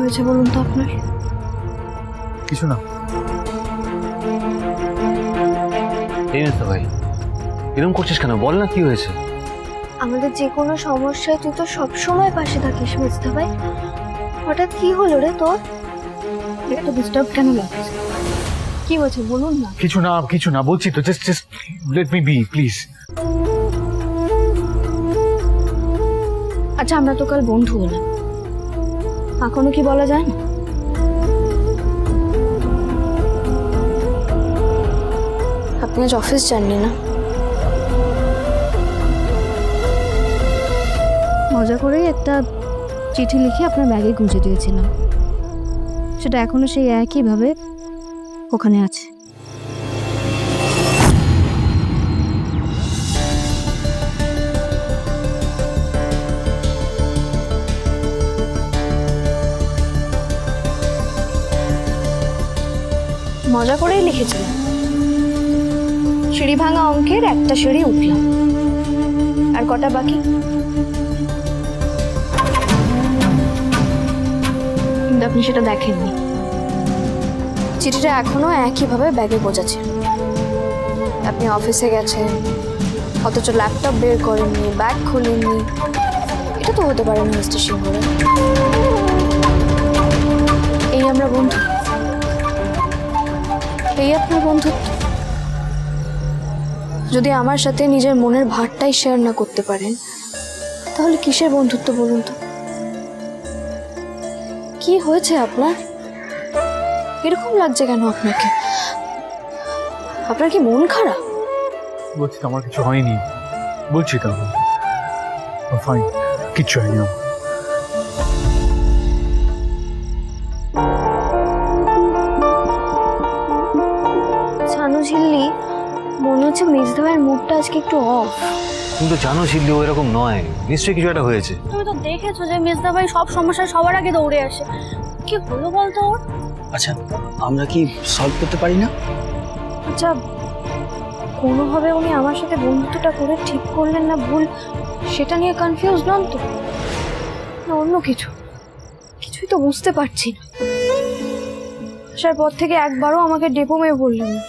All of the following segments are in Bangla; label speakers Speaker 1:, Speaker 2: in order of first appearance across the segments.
Speaker 1: হয়েছে বলুন তো আপনার?
Speaker 2: কিছু না।
Speaker 3: ভাই এরকম করছিস কেন? বল না কি হয়েছে।
Speaker 1: আমাদের যে কোনো সমস্যায় তুই তো সবসময় পাশে থাকিস মিস্তা ভাই হঠাৎ কি হলো রে তোর? একটু ডিস্টার্ব কেন লাগছে? কি হয়েছে বলুন না।
Speaker 2: কিছু না কিছু না বলছি তো just just let me be please
Speaker 1: আচ্ছা আমরা তো কাল বন্ধু হলাম। এখনও কি বলা যায় না? আপনি আজ অফিস যাননি না? মজা করেই একটা চিঠি লিখে আপনার ব্যাগে গুঁজে দিয়েছিলাম। সেটা এখনও সেই একইভাবে ওখানে আছে। মজা করেই লিখেছিলাম। সিঁড়ি ভাঙা অঙ্কের একটা সিঁড়ি উঠলাম। আর কটা বাকি? কিন্তু আপনি সেটা দেখেননি। চিঠিটা এখনও একইভাবে ব্যাগে বোঝাচ্ছে আপনি অফিসে গেছেন, অথচ ল্যাপটপ বের করেননি, ব্যাগ খুলেননি। এটা তো হতে পারে মিস্টার সিংহরা এই আমরা বন্ধু। এই আপনার বন্ধুত্ব। যদি আমার সাথে নিজের মনের ভারটাই শেয়ার না করতে পারেন, তাহলে কিসের বন্ধুত্ব বলুন তো? কি হয়েছে আপনার? এরকম লাগছে কেন আপনাকে? আপনার কি মন খারাপ?
Speaker 2: বলছি আমার কিছু হয়নি। বলছি তো ফাইন কিচ্ছু হয়নি আমার।
Speaker 1: ছানু ঝিল্লি মনে হচ্ছে মেজদা ভাইয়ের মুডটা আজকে একটু অফ
Speaker 3: তুমি তো জানো শিল্লি ও এরকম নয়। নিশ্চয়ই কিছু একটা হয়েছে।
Speaker 4: তুমি তো দেখেছ যে মেজদা ভাই সব সমস্যায় সবার আগে দৌড়ে আসে। কি হলো বলতো ওর?
Speaker 5: আচ্ছা আমরা কি সলভ করতে পারি না?
Speaker 1: আচ্ছা কোনোভাবে উনি আমার সাথে বন্ধুত্বটা করে ঠিক করলেন না ভুল সেটা নিয়ে কনফিউজ নন তো? না অন্য কিছু। কিছুই তো বুঝতে পারছি না। আসার পর থেকে একবারও আমাকে ডেপো মেয়ে বললেন না।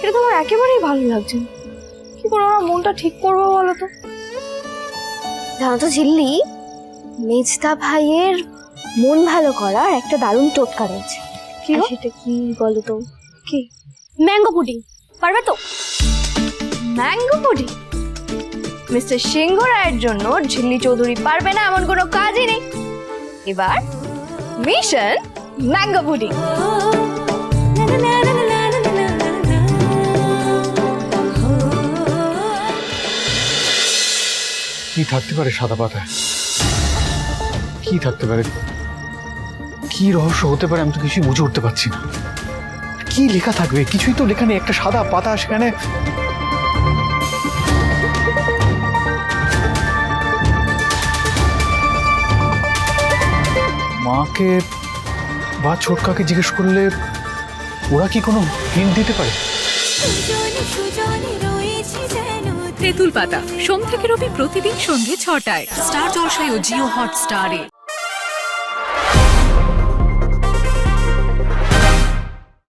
Speaker 1: এটা তো আমার একেবারেই ভালো লাগছে না। কি করে ওরা মনটা ঠিক করব বলো তো? জানো তো ঝিল্লি মেজদা ভাইয়ের মন ভালো করার একটা দারুণ টোটকা রয়েছে। কি সেটা কি বলো তো? কি?
Speaker 4: Mango pudding. পারবে তো?
Speaker 1: Mango pudding? মিস্টার সিংহ রায়ের জন্য ঝিল্লি চৌধুরী পারবে না এমন কোনো কাজই নেই। এবার মিশন ম্যাঙ্গো পুডিং।
Speaker 2: কি থাকতে পারে সাদা পাতায়? কি থাকতে পারে? কি রহস্য হতে পারে আমি তো কিছুই বুঝে উঠতে পারছি না। কি লেখা থাকবে? কিছুই তো লেখা নেই, একটা সাদা পাতা সেখানে। মাকে বা ছোটকাকে জিজ্ঞেস করলে ওরা কি কোনো হিন্ট দিতে পারে?
Speaker 6: তেঁতুল পাতা সোম থেকে রবি প্রতিদিন সন্ধ্যে ছটায়। স্টার জলসায় ও জিও হট হটস্টারে।